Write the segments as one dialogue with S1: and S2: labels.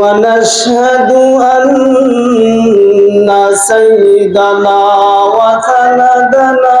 S1: ونشهد أن سيدنا وسندنا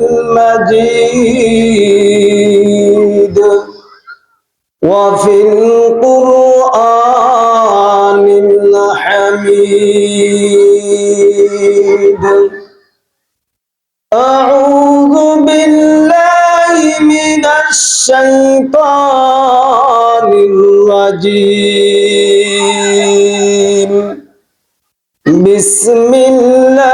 S1: المجيد. وفي القرآن الحميد. أعوذ بالله من الشيطان الرجيم. بسم الله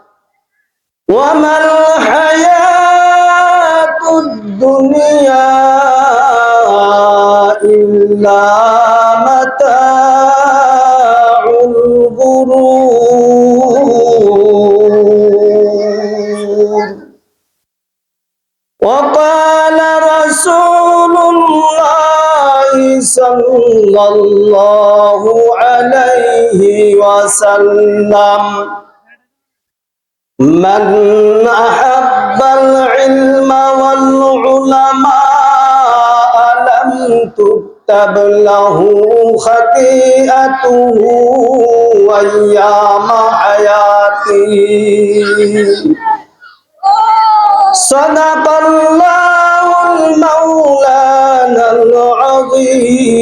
S1: وما الحياة الدنيا إلا متاع الغرور. وقال رسول الله صلى الله عليه وسلم من أحب العلم والعلماء لم تكتب له خطيئته أيام حياته. صدق الله المولانا العظيم.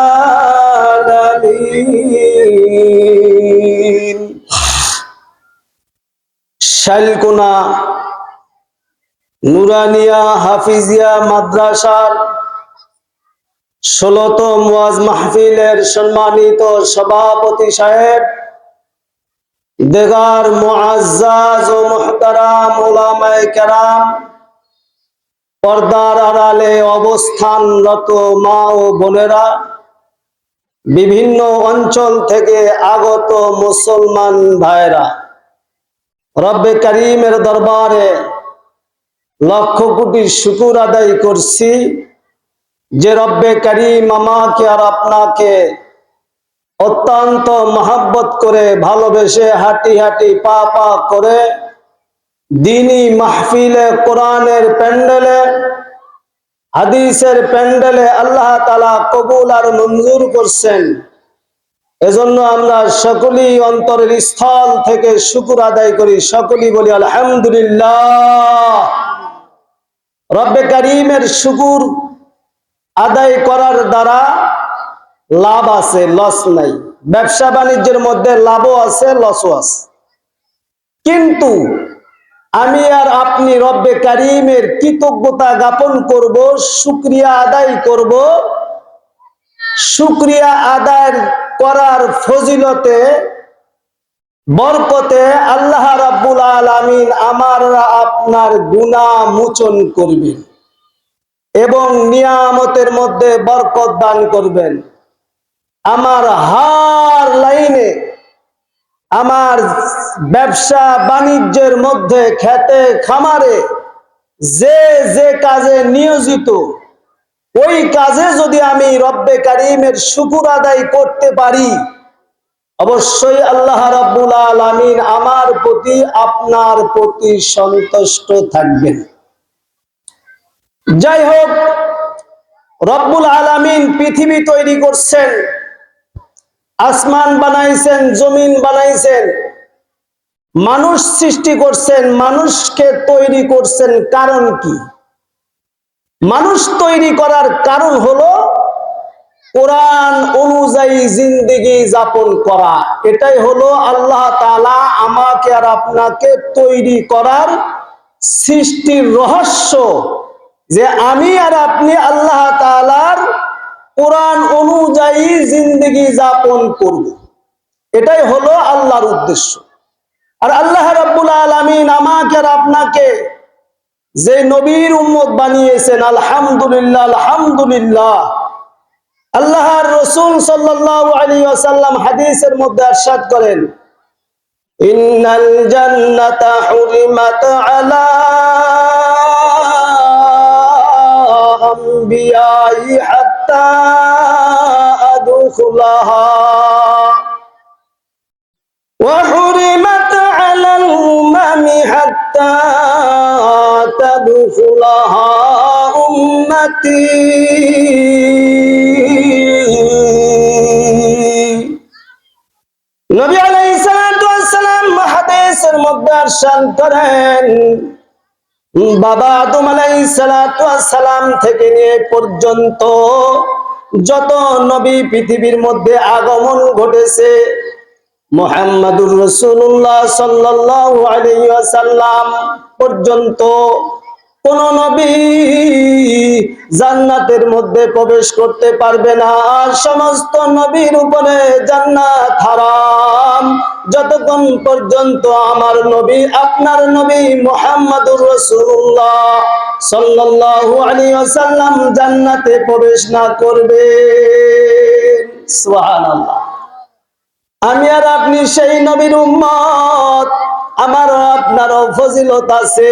S1: শালকোনা নুরানিয়া হাফিজিয়া মাদ্রাসার ষোলতম ওয়াজ মাহফিলের সম্মানিত সভাপতি সাহেব, দেগার মুআজ্জাজ ও মুহতারাম ওলামায়ে কেরাম, পর্দার আড়ালে অবস্থানরত মা ও বোনেরা বিভিন্ন অঞ্চল থেকে আগত মুসলমান ভাইরা রব্বে করিমের দরবারে লক্ষ কোটি শুকুর আদায় করছি যে রব্বে করিম আমাকে আর আপনাকে অত্যন্ত মহাব্বত করে ভালোবেসে হাঁটি হাঁটি পা পা করে দিনী মাহফিলে কোরআনের প্যান্ডেলে হাদিসের প্যান্ডেলে আল্লাহ তালা কবুল আর মঞ্জুর করছেন। এজন্য আমরা সকলেই অন্তরের স্থল থেকে শুকুর আদায় করি। সকলেই বলি, আলহামদুলিল্লাহ। রব্বে করিমের শুকুর আদায় করার দ্বারা লাভ আছে, লস নাই। ব্যবসা বাণিজ্যের মধ্যে লাভও আছে, লসও আছে। কিন্তু আমি আর আপনি রব্বে কারিমের কৃতজ্ঞতা জ্ঞাপন করব, শুক্রিয়া আদায় করব। শুক্রিয়া আদায় করার ফজিলতে, বরকতে আল্লাহ রাব্বুল আলামিন আমার আপনার গুণা মোচন করবেন এবং নিয়ামতের মধ্যে বরকত দান করবেন। আমার হার লাইনে আমার ব্যবসা বাণিজ্যের মধ্যে খেতে খামারে যে যে কাজে নিয়োজিত, ওই কাজে যদি আমি রব্বে কারিমের শুকুর আদায় করতে পারি, অবশ্যই আল্লাহ রাব্বুল আলামিন আমার প্রতি আপনার প্রতি সন্তুষ্ট থাকবেন। যাই হোক, রব্বুল আলামিন পৃথিবী তৈরি করছেন। আসমান বানাইছেন, জমিন বানাইছেন। মানুষ সৃষ্টি করছেন, মানুষকে তৈরি করছেন কারণ কি? মানুষ তৈরি করার কারণ হলো কোরআন অনুযায়ী জিন্দিগি যাপন করা। এটাই হলো আল্লাহ তালা আমাকে আর আপনাকে তৈরি করার সৃষ্টির রহস্য যে আমি আর আপনি আল্লাহ তালার কোরআন অনুযায়ী জিন্দগি যাপন করবে। এটাই হলো আল্লাহর উদ্দেশ্য। আর আল্লাহ রাব্বুল আলমিন আমাকে আর আপনাকে যে নবীর উম্মত বানিয়েছেন, আলহামদুলিল্লাহ আলহামদুলিল্লাহ, আল্লাহর রসুল সাল্লাহ আলী আসাল্লাম হাদিসের মধ্যে আর্শাদ করেন, ইন্নাল জান্নাতা হুরিমাত আলা আম্বিয়াই হাত حتى أدخلها وحرمت على الأمم حتى تدخلها أمتي نبي عليه الصلاة والسلام حديث المقدار شان বাবা আদম সালাম থেকে নিয়ে পর্যন্ত যত নবী পৃথিবীর মধ্যে আগমন ঘটেছে, মোহাম্মদুর রসুল্লাহ ওয়াসাল্লাম পর্যন্ত কোন নবী জান্নাতের মধ্যে প্রবেশ করতে পারবে না। সমস্ত নবীর উপরে জান্নাত হারাম। যতক্ষণ পর্যন্ত আমার নবী, আপনার নবী মোহাম্মদুর রসুল্লাহ সাল্লাল্লাহু আলাইহি ওয়াসাল্লাম জান্নাতে প্রবেশ না করবে। সুবহানাল্লাহ। আমি আর আপনি সেই নবীর উম্মত। আমার আপনারও ফজিলত আছে।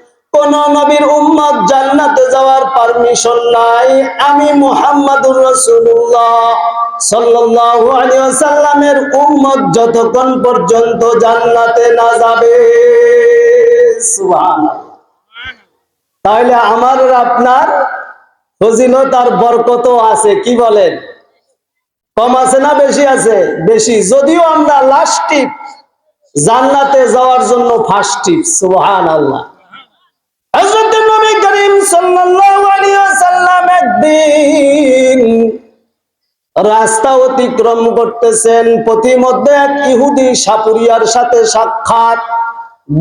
S1: কোন নবীর উম্মত জান্নাতে যাওয়ার পারমিশন নাই। আমি মুহাম্মদুর রাসূলুল্লাহ সাল্লাল্লাহু আলাইহি ওয়াসাল্লামের উম্মত যতক্ষণ পর্যন্ত জান্নাতে না যাবে। সুবহানাল্লাহ। তাহলে আমার আর আপনার ফজিলত আর বরকত আছে, কি বলেন? কম আছে না বেশি আছে? বেশি। যদিও আমরা লাস্ট টিপ জান্নাতে যাওয়ার জন্য ফার্স্ট টিপ সুবহান আল্লাহ হযরত করিম সাল্লাল্লাহু একদিন রাস্তা অতিক্রম করতেছেন প্রতিমধ্যে এক ইহুদি সাপুরিয়ার সাথে সাক্ষাৎ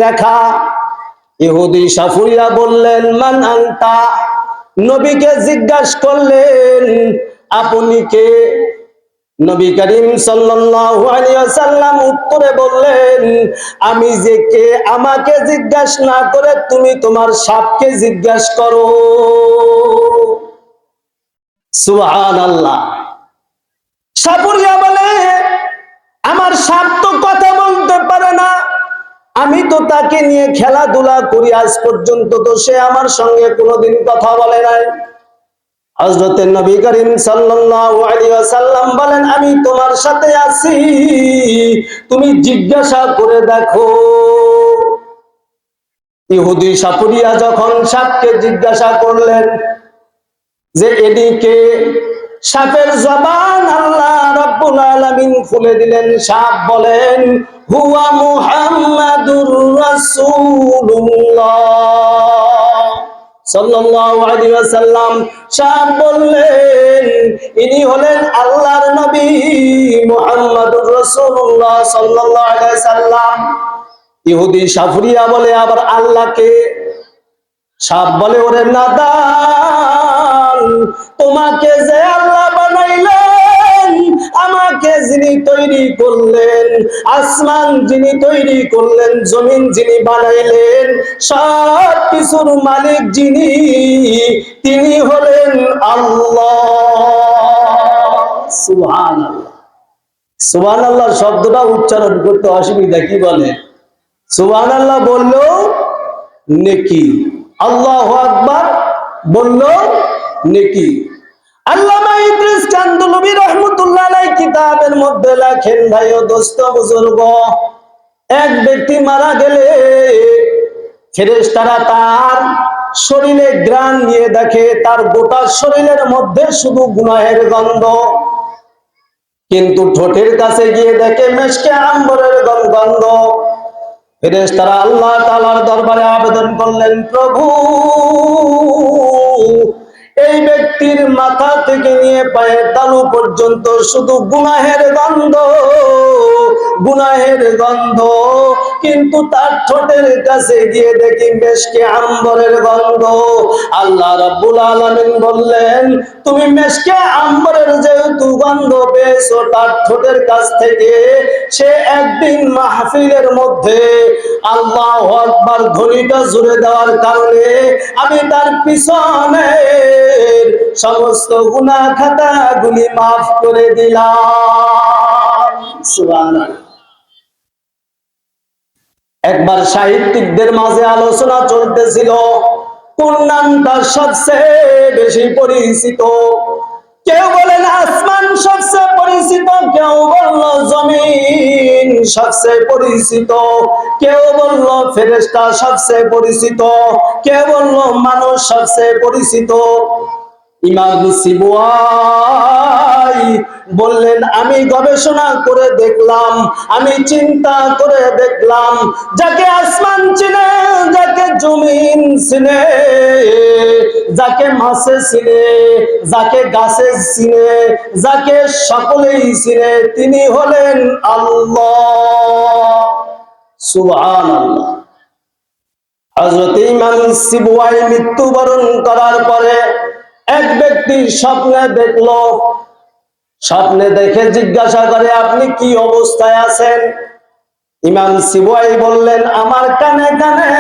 S1: দেখা। ইহুদি সাফুরিয়া বললেন, মান আনতা? নবীকে জিজ্ঞাসা করলেন, আপনি কে? নবী করিম সাল্লাল্লাহু আলাইহি ওয়াসাল্লাম উত্তরে বললেন, আমি যে কে আমাকে জিজ্ঞাসা না করে তুমি তোমার সাপকে জিজ্ঞাসা করো। সুবহানাল্লাহ। সাপুরিয়া বলে, আমার সাপ তো কথা বলতে পারে না। আমি তো তাকে নিয়ে খেলাধুলা করি, আজ পর্যন্ত তো সে আমার সঙ্গে কোনোদিন কথা বলে নাই। হযরতের নবী করিম ওয়াসাল্লাম বলেন, আমি তোমার সাথে আছি। তুমি জিজ্ঞাসা করে দেখো। ইহুদি সাপুরিয়া যখন সাপকে জিজ্ঞাসা করলেন যে, এদিকে সাপের জবান আল্লাহ রাব্বুল আলামিন খুলে দিলেন। সাপ বলেন, হুয়া মুহাম্মাদুর রাসূলুল্লাহ। ওয়াসাল্লাম সাপ বললেন, ইনি হলেন আল্লাহর নবী রসুল্লাহ আলাইহি ইহুদি সাফরিয়া বলে, আবার আল্লাহকে? সাপ বলে, ওরে নাদান তোমাকে যে আল্লাহ বানাইলেন আমাকে যিনি তৈরি করলেন, আসমান যিনি তৈরি করলেন, জমিন যিনি বানাইলেন, সব কিছুর মালিক যিনি, তিনি হলেন আল্লাহ। সুবহানাল্লাহ। সুবহানাল্লাহ শব্দটা উচ্চারণ করতে অসুবিধা, কি বলে? সুবহানাল্লাহ বললেও নেকি। আল্লাহ আকবার বলল, নেকি। আল্লামা ইদ্রিস আলাইহি কিতাবের মধ্যে লেখেন ভাই ও দোস্ত বুজুর্গ, এক ব্যক্তি মারা গেলে ফেরেশতারা তার শরীরে গ্রান নিয়ে দেখে, তার গোটা শরীরের মধ্যে শুধু গুনাহের গন্ধ। কিন্তু ঠোঁটের কাছে গিয়ে দেখে মেশকে আম্বরের গন্ধ। ফেরেশতারা আল্লাহ তাআলার দরবারে আবেদন করলেন, প্রভু এই ব্যক্তির মাথা থেকে নিয়ে পায়ের তালু পর্যন্ত শুধু গুনাহের গন্ধ। গুনাহের গন্ধ। কিন্তু তার ঠোঁটের কাছে গিয়ে দেখি মেশকে আম্বরের গন্ধ। আল্লাহ রাব্বুল আলামিন বললেন, তুমি মেশকে আম্বরের যেহেতু গন্ধ পেয়েছ, তার ঠোঁটের কাছ থেকে সে একদিন মাহফিলের মধ্যে আল্লাহ আকবার ধ্বনিটা জুড়ে দেওয়ার কারণে আমি তার পিছনে সমস্ত গুনাহ খাতাগুলি মাফ করে দিলাম। একবার সাহিত্যিকদের মাঝে আলোচনা চলতেছিল। কোন নামটা সবচেয়ে বেশি পরিচিত। কেউ বলেন আসমান সবচেয়ে পরিচিত, কেউ বলল জমিন সবচেয়ে পরিচিত। কেউ বলল ফেরেশতা সবচেয়ে পরিচিত, কেউ বলল মানুষ সবচেয়ে পরিচিত। বললেন, আমি গবেষণা করে দেখলাম, আমি চিন্তা করে দেখলাম, যাকে আসমান চিনে, যাকে জমিন চিনে, যাকে মাছে চিনে, যাকে গাছে চিনে, যাকে সকলেই চিনে, তিনি হলেন আল্লাহ। সুবহানাল্লাহ। হযরত ইমাম সিবুয়াই মৃত্যুবরণ করার পরে এক ব্যক্তি স্বপ্নে দেখল, স্বপ্নে দেখে জিজ্ঞাসা করে, আপনি কি অবস্থায় আছেন? ইমাম সিবাই বললেন, আমার কানে কানে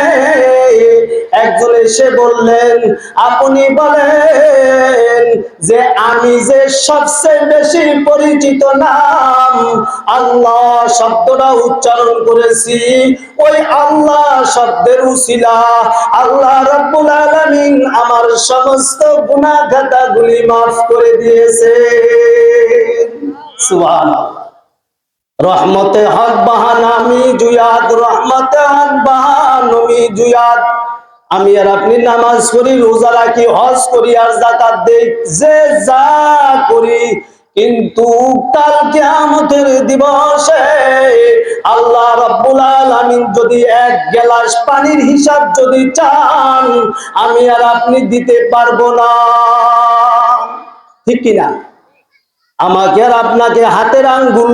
S1: একজন এসে বললেন, আপনি বলেন যে আমি যে সবচেয়ে বেশি পরিচিত নাম আল্লাহ শব্দটা উচ্চারণ করেছি, ওই আল্লাহ শব্দের উসিলা। আল্লাহ রাব্বুল আলামিন আমার সমস্ত গুনাহ খাতাগুলি মাফ করে দিয়েছে রহমতে হক বাহান, আমি জুয়াদ, রহমতে হক বাহানমি জুয়াদ। আমি আর আপনি নামাজ করি রোজা রাখি, হজ করি আর জাকাত দেই, যে যা করি। কিন্তু কাল কিয়ামতের দিবসে আল্লাহ রাব্বুল আলামিন যদি এক গ্লাস পানির হিসাব যদি চান, আমি আর আপনি দিতে পারব না। ঠিক কিনা? আমাকে আর আপনাকে হাতের আঙ্গুল,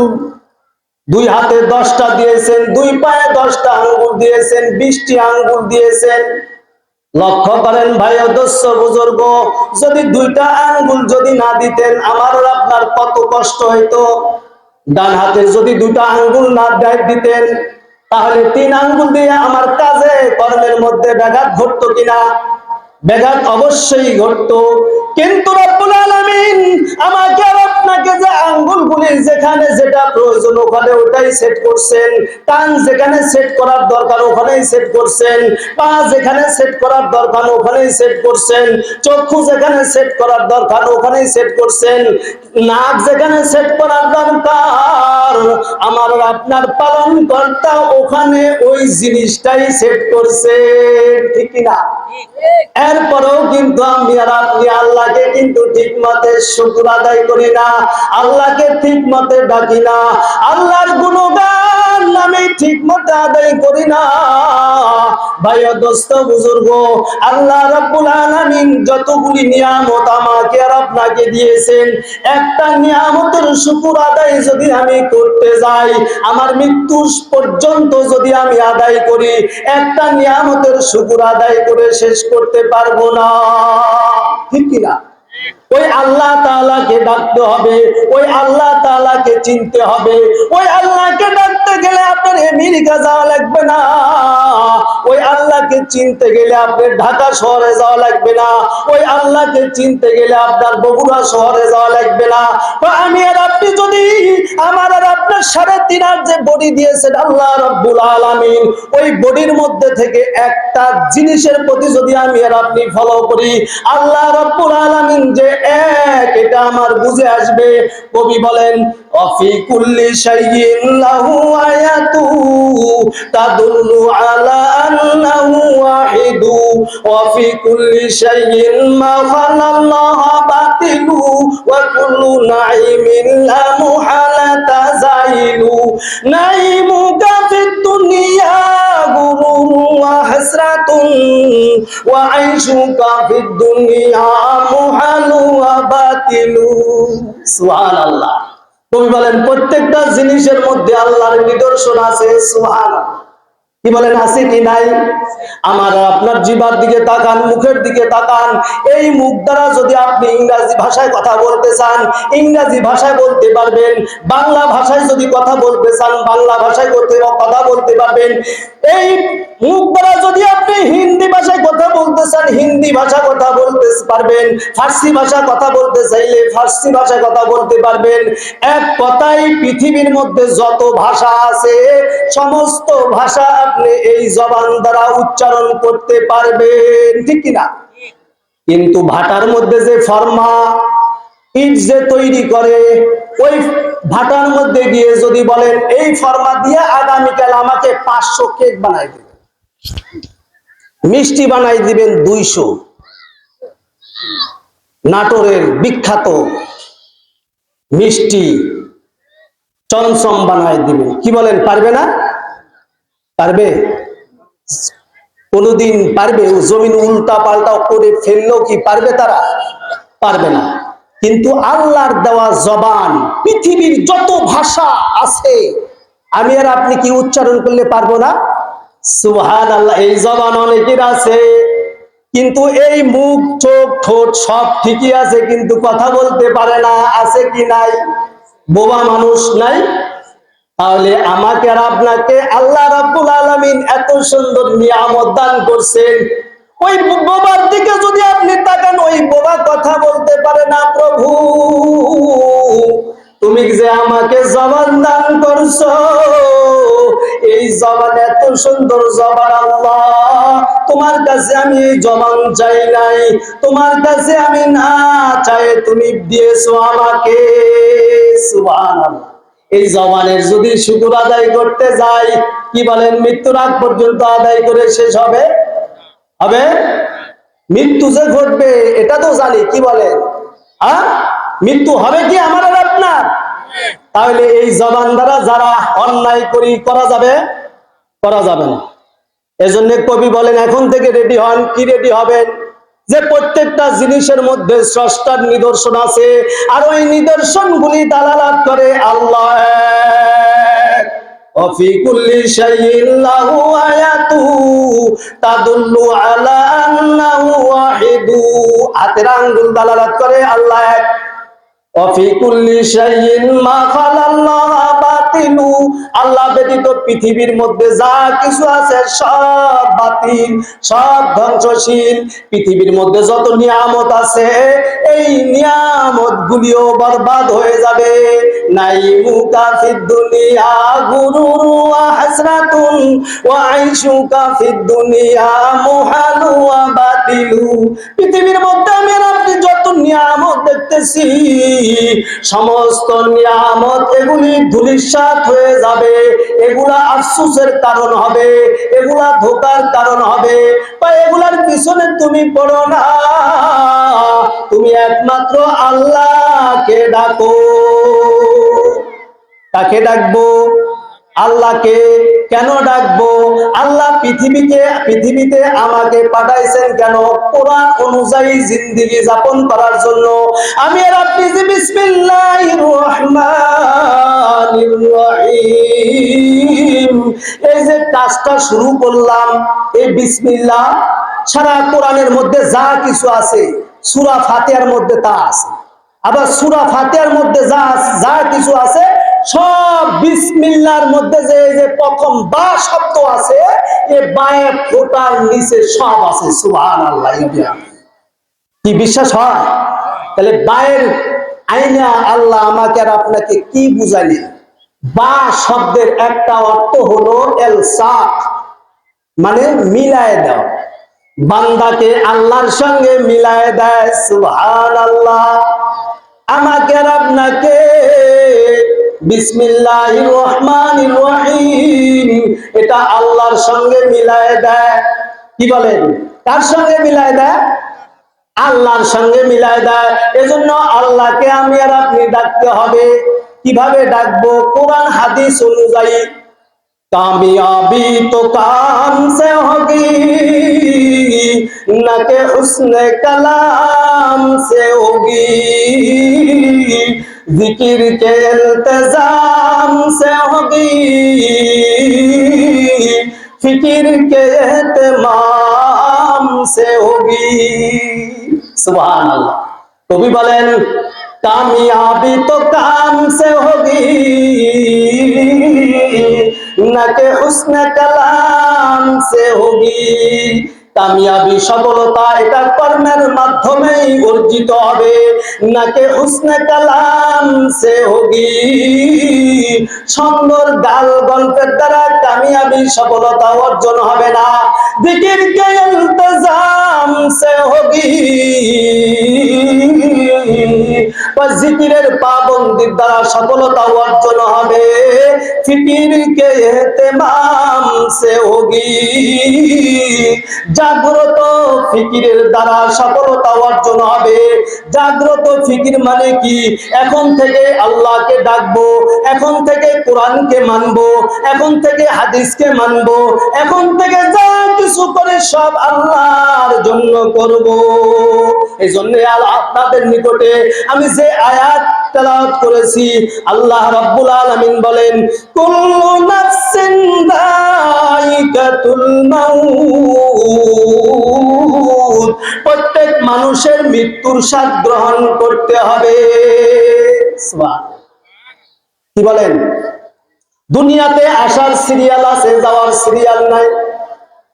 S1: দুই হাতে দশটা দিয়েছেন, দুই পায়ে দশটা আঙ্গুল দিয়েছেন, বিশটি আঙ্গুল দিয়েছেন। লক্ষ্য করেন ভাই অদস্য বুজুর্গ, যদি দুইটা আঙ্গুল যদি না দিতেন আমার আপনার কত কষ্ট হইতো। ডান হাতে যদি দুটা আঙ্গুল না দিতেন, তাহলে তিন আঙ্গুল দিয়ে আমার কাজে কর্মের মধ্যে ব্যাঘাত ঘটতো কিনা? ব্যাঘাত অবশ্যই ঘটতো। কিন্তু রব্বুল আলামিন আমাকে আর আপনাকে যে আঙ্গুলগুলি যেখানে যেটা প্রয়োজন ওখানে ওটাই সেট করছেন। কান যেখানে সেট করার দরকার ওখানেই সেট করছেন। পা যেখানে সেট করার দরকার ওখানেই সেট করছেন। চক্ষু যেখানে সেট করার দরকার ওখানেই সেট করছেন। নাক যেখানে সেট করার দরকার আমার আপনার পালন কর্তা ওখানে ওই জিনিসটাই সেট করছে। ঠিক না এরপরেও কিন্তু আমি আর আপনি আল্লাহকে কিন্তু ঠিক মতে শুক্র আদায় করি না, আল্লাহকে ঠিক মতে ডাকি না। আল্লাহর গুণগান আমি ঠিক মতে আদায় করি না। ভাই দোস্ত, বুজুর্গ, আল্লাহ রাব্বুল আলামিন যতগুলি নিয়ামত আমাকে আর আপনাকে দিয়েছেন, একটা নিয়ামতের শুকুর আদায় যদি আমি করতে যাই, আমার মৃত্যু পর্যন্ত যদি আমি আদায় করি, একটা নিয়ামতের শুকুর আদায় করে শেষ করতে পারব না। ঠিক কিনা? ওই আল্লাহ তাআলাকে ডাকতে হবে, ওই আল্লাহ তাআলাকে চিনতে হবে, ওই আল্লাহকে ডাকতে গেলে আপনার আমেরিকা যাওয়া লাগবে না, ওই আল্লাহকে চিনতে গেলে আপনার ঢাকা শহরে যাওয়া লাগবে না, ওই আল্লাহকে চিনতে গেলে আপনার বগুড়া শহরে যাওয়া লাগবে না। আমি আর আপনি যদি, আমার আর আপনার সাড়ে তিন হাত যে বডি দিয়েছেন আল্লাহ রব্বুল আলামিন, ওই বডির মধ্যে থেকে একটা জিনিসের প্রতি যদি আমি আর আপনি ফলো করি, আল্লাহ রব্বুল আলামিন যে এক, এটা আমার বুঝে আসবে। কবি বলেন, অফি কুল্লি শাইইন আয়াতু তাদুল্লু আলা আন্নাহু ওয়াহিদু। ওয়াফি কুল্লি শাইইন মা খালাল্লাহ বাতিলু ওয়া কুল্লু নাইমিন লা মুহালাতা জাইলু নাইমুকা ফিদ দুনিয়া গুরুর ওয়া হাসরাতুন ওয়া আইশুকা দুনিয়া মুহালু তুমি বলেন প্রত্যেকটা জিনিসের মধ্যে আল্লাহর নিদর্শন আছে সুবহানাল্লাহ। কি বলেন আছে কি নাই। আমার আপনার জিবার দিকে তাকান, মুখের দিকে তাকান। এই মুখ দ্বারা যদি আপনি ইংরাজি ভাষায় কথা বলতে চান, ইংরাজি ভাষায় বলতে পারবেন। বাংলা ভাষায় যদি কথা বলতে চান, বাংলা ভাষায় করতে কথা বলতে পারবেন। এই মুখ দ্বারা যদি আপনি হিন্দি ভাষায় কথা বলতে চান, হিন্দি ভাষা কথা বলতে পারবেন। ফার্সি ভাষা কথা বলতে চাইলে ফার্সি ভাষা কথা বলতে পারবেন। এক কথাই পৃথিবীর মধ্যে যত ভাষা আছে, সমস্ত ভাষা আপনি এই জবান দ্বারা উচ্চারণ করতে পারবেন, ঠিক কিনা? কিন্তু ভাটার মধ্যে যে ফর্মা ইট যে তৈরি করে, ওই ভাটার মধ্যে গিয়ে যদি বলেন, এই ফর্মা দিয়ে আগামীকাল আমাকে পাঁচশো কেক বানাই দিবেন। মিষ্টি বানাই দিবেন দুইশো। নাটোরের বিখ্যাত মিষ্টি চমচম বানাই দিবেন। কি বলেন, পারবে না? পারবে? কোনদিন পারবে? জমিন উল্টা পাল্টা করে ফেললেও কি পারবে তারা? পারবে না। কিন্তু আল্লাহর দেওয়া জবান, পৃথিবীর যত ভাষা আছে, আমি আর আপনি কি উচ্চারণ করলে পারব না? সুহান আল্লাহ এই জবান অনেকের আছে। কিন্তু এই মুখ, চোখ, ঠোঁট সব ঠিকই আছে, কিন্তু কথা বলতে পারে না, আছে কি নাই? বোবা মানুষ নাই? তাহলে আমাকে আর আপনাকে আল্লাহ রাব্বুল আলামিন এত সুন্দর নিয়ামত দান করছেন। ওই বোবার দিকে যদি আপনি তাকান, ওই বোবা কথা বলতে পারে না, প্রভু। তুমি যে আমাকে জবান দান করছ, এই জবান এত সুন্দর জবান আল্লাহ। তোমার কাছে আমি জবান চাই নাই, তোমার কাছে আমি না চাই, তুমি দিয়েছ আমাকে, সুবহানাল্লাহ। এই জবানের যদি শুকুর আদায় করতে যাই, কি বলেন, মৃত্যুর আগ পর্যন্ত আদায় করে শেষ হবে? হবে? মৃত্যু যে ঘটবে, এটা তো জানি, কি বলেন? হ্যাঁ? মৃত্যু হবে কি আমার আপনার? তাহলে এই জবান দ্বারা যারা অন্যায় করি, করা যাবে? করা যাবে না। এজন্য কবি বলেন, এখন থেকে রেডি হন, কি রেডি হবেন? যে প্রত্যেকটা জিনিসের মধ্যে স্রষ্টার নিদর্শন আছে, আর ওই নিদর্শন গুলি দালালাত করে আল্লাহ অফিকুল্লি তাদুল্লু হাতের দালালাত করে আল্লাহ অফিকুল্লি শাইইন বাতিলু। আল্লাহ ব্যতীত পৃথিবীর মধ্যে যা কিছু আছে সব বাতিল, সব ধ্বংসশীল। পৃথিবীর মধ্যে যত নিয়ামত আছে, এই নিয়ামত গুলিও বরবাদ হয়ে যাবে। নাই মুকাফির দুনিয়া হাসরাতুন দুনিয়া মুহালু বাতিলু। পৃথিবীর মধ্যে আমি আপনি যত নিয়ামত দেখতেছি, সমস্ত নিয়ামত এগুলি ধুলিশা ধুলিসাৎ হয়ে যাবে, এগুলা আফসুসের কারণ হবে, এগুলা ধোকার কারণ হবে। বা এগুলার পিছনে তুমি পড়ো না। তুমি একমাত্র আল্লাহকে ডাকো। তাকে ডাকবো? আল্লাহকে। কেন ডাকবো? আল্লাহ পৃথিবীকে, পৃথিবীতে আমাকে পাঠাইছেন কেন? কোরআন অনুযায়ী জিন্দিগি যাপন করার জন্য। আমি এই যে কাজটা শুরু করলাম, এই বিসমিল্লাহ সারা কোরআনের মধ্যে যা কিছু আছে, সুরা ফাতিহার মধ্যে তা আছে। আবার সুরা ফাতিহার মধ্যে যা যা কিছু আছে সব বিসমিল্লার মধ্যে যে যে প্রথম বা শব্দ আছে, এ বায়ে ফোটার নিচে সব আছে, সুবহানাল্লাহ কি বিশ্বাস হয়? তাহলে বায়ের আইনা আল্লাহ আমাকে আর আপনাকে কি বুঝালেন বা শব্দের একটা অর্থ হলো এল সাক মানে মিলায় দাও বান্দাকে আল্লাহর সঙ্গে মিলায় দেয় সুবহান আল্লাহ আমাকে আর আপনাকে বিসমিল্লাহির রহমানির রহিম। এটা আল্লাহর সঙ্গে মিলায় দেয়। কি বলেন? কার সঙ্গে মিলায় দেয়? আল্লাহর সঙ্গে মিলায় দেয়। এজন্য আল্লাহকে আমি আর আপনি ডাকতে হবে। কীভাবে ডাকবো? কোরআন, হাদিস অনুযায়ী। কামিয়াবি তো কাম সে হগি না হুসনে কালাম সে হগি ज़िक्र के इंतज़ाम से होगी। फ़िक्र के एहतमाम से होगी। सुबह अल्लाह तो भी बोलें, कामयाबी तो काम से होगी। न के हुस्न कलाम से होगी। কামিয়াবি সফলতা এটা কর্মের মাধ্যমেই অর্জিত হবে। নাকে হুসনে কালাম সে হোগি। সুন্দর গাল গল্পের দ্বারা কামিয়াবি সফলতা অর্জন হবে না। দিকির কে ইলতিজাম সে হোগি। বা জিকিরের পাবন্দির দ্বারা সফলতা অর্জন হবে। ফিকির কে এহতেমাম সে হোগি জাগ্রত ফিকিরের দ্বারা সফলতা অর্জন হবে। জাগ্রত ফিকির মানে কি? এখন থেকে আল্লাহকে ডাকবো, এখন থেকে কোরআনকে মানবো, এখন থেকে হাদিসকে মানবো, এখন থেকে যা কিছু করে সব আল্লাহর জন্য করব। এই জন্য আপনাদের নিকটে আমি যে আয়াত তেলাওয়াত করেছি, আল্লাহ রাব্বুল আলামিন বলেন, কুল্লু নাফসিন দায়িকাতুল মাউত। প্রত্যেক মানুষের মৃত্যুর স্বাদ গ্রহণ করতে হবে। কি বলেন? দুনিয়াতে আসার সিরিয়াল আছে, যাওয়ার সিরিয়াল নাই।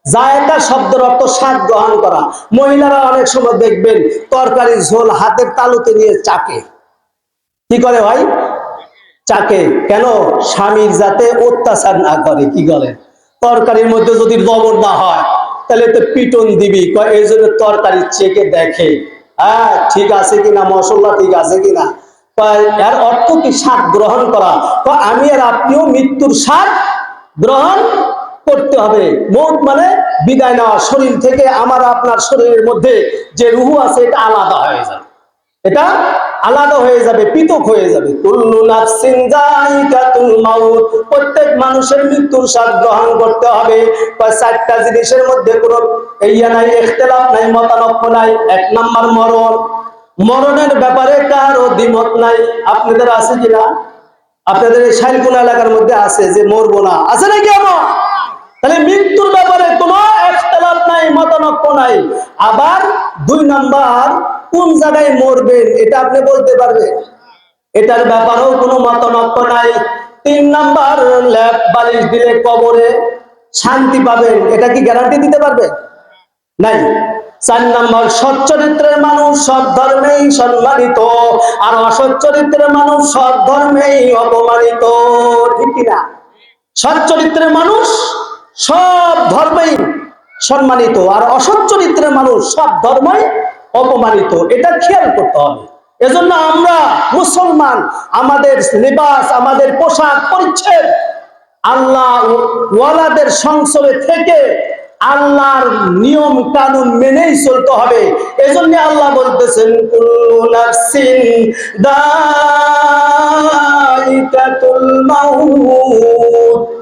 S1: জায়গা শব্দের অর্থ স্বাদ গ্রহণ করা। মহিলারা অনেক সময় দেখবেন তরকারি ঝোল হাতের তালুতে নিয়ে চাকে। কি করে ভাই? চাকে। কেন? স্বামীর যাতে অত্যাচার না করে, কি করে? তরকারির মধ্যে যদি লবণ না হয়, তাহলে তো পিটন দিবি। এই জন্য তরকারি চেকে দেখে। হ্যাঁ ঠিক আছে কিনা, মশলা ঠিক আছে কিনা? এর অর্থ কি স্বাদ গ্রহণ করা? কয়, আমি আর আপনিও মৃত্যুর স্বাদ গ্রহণ করতে হবে। মৌত মানে বিদায় নেওয়া। শরীর থেকে আমার আপনার শরীরের মধ্যে যে রুহু আছে, এটা আলাদা হয়ে যায় এটা আলাদা হয়ে যাবে, পৃথক হয়ে যাবে। প্রত্যেক মানুষের মৃত্যুর স্বাদ গ্রহণ করতে হবে। চারটা জিনিসের মধ্যে কোনো ইয়া নাই, ইখতিলাফ নাই মতানক্য নাই। এক নাম্বার মরণ। মরণের ব্যাপারে কারও দ্বিমত নাই। আপনাদের আছে কিনা? আপনাদের এই শাইলকুনা এলাকার মধ্যে আছে যে মরবো না। আছে নাকি আমার তাহলে মৃত্যুর ব্যাপারে কোনো একতলাপ নাই, মতানক্য নাই। আবার দুই নাম্বার, কোন জায়গায় মরবেন এটা আপনি বলতে পারবেন। এটার ব্যাপারেও কোনো মতানক্য নাই। তিন নাম্বার ল্যাব বালিশ দিলে কবরে শান্তি পাবেন, এটা কি গ্যারান্টি দিতে পারবে? নাই। চার নম্বর সৎ চরিত্রের মানুষ সব ধর্মেই সম্মানিত, আর অসৎ চরিত্রের মানুষ সব ধর্মেই অপমানিত, ঠিক কিনা? সৎ চরিত্রের মানুষ সব ধর্মেই সম্মানিত আর অসৎ চরিত্রের মানুষ সব ধর্মই অপমানিত। এটা খেয়াল করতে হবে। এজন্য আমরা মুসলমান, আমাদের লিবাস, আমাদের পোশাক পরিচ্ছেদ আল্লাহ ওয়ালাদের সংসদে থেকে আল্লাহর নিয়ম কানুন মেনেই চলতে হবে। এজন্য আল্লাহ বলতেছেন মাউত।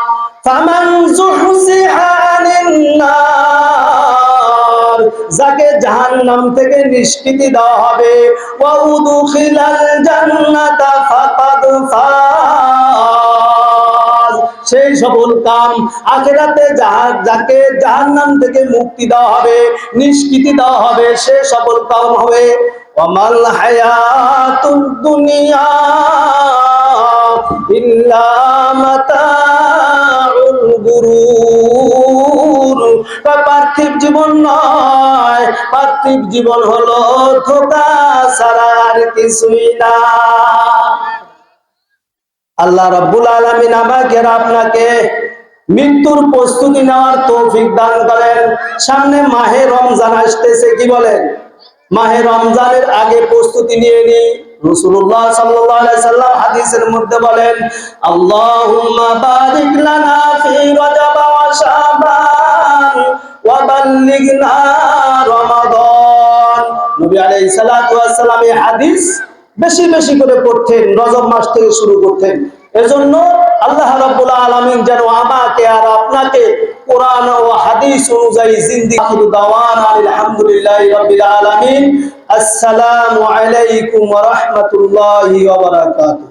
S1: ফামান জুহজিহা আনিন্নার, যাকে জাহান্নাম থেকে নিষ্কৃতি দেওয়া হবে, ওয়া উদখিলাল জান্নাতা ফাকাদ সেই সফল কাম আখেরাতে যাকে জাহান্নাম থেকে মুক্তি দেওয়া হবে, নিষ্কৃতি দেওয়া হবে, সে সকল কাম হবে, ওয়ামাল হায়াতুদ দুনিয়া ইল্লা মাতা গুরুর। পার্থিব জীবন নয়, পার্থিব জীবন হলো ধোকা ছাড়া আর কিছুই না। আল্লাহ রাব্বুল আলামিন আমাকে আপনাকে মৃত্যুর প্রস্তুতি নেওয়ার তৌফিক দান করেন। সামনে মাহে রমজান আসতেছে, কি বলেন? মাহে রমজানের আগে প্রস্তুতি নিয়ে নি রাসূলুল্লাহ সাল্লাম হাদিসের মধ্যে বলেন, আল্লাহুম্মা হাদিস বেশি বেশি করে পড়তেন, রজব মাস থেকে শুরু করতেন। এজন্য আল্লাহ রাব্বুল আলামিন যেন আমাকে আর আপনাকে কোরআন ও হাদিস অনুযায়ী জিন্দেগি দাওয়ান, আলহামদুলিল্লাহি রাব্বিল আলামিন। আসসালামু আলাইকুম ওয়া রাহমাতুল্লাহি ওয়া বারাকাতুহু।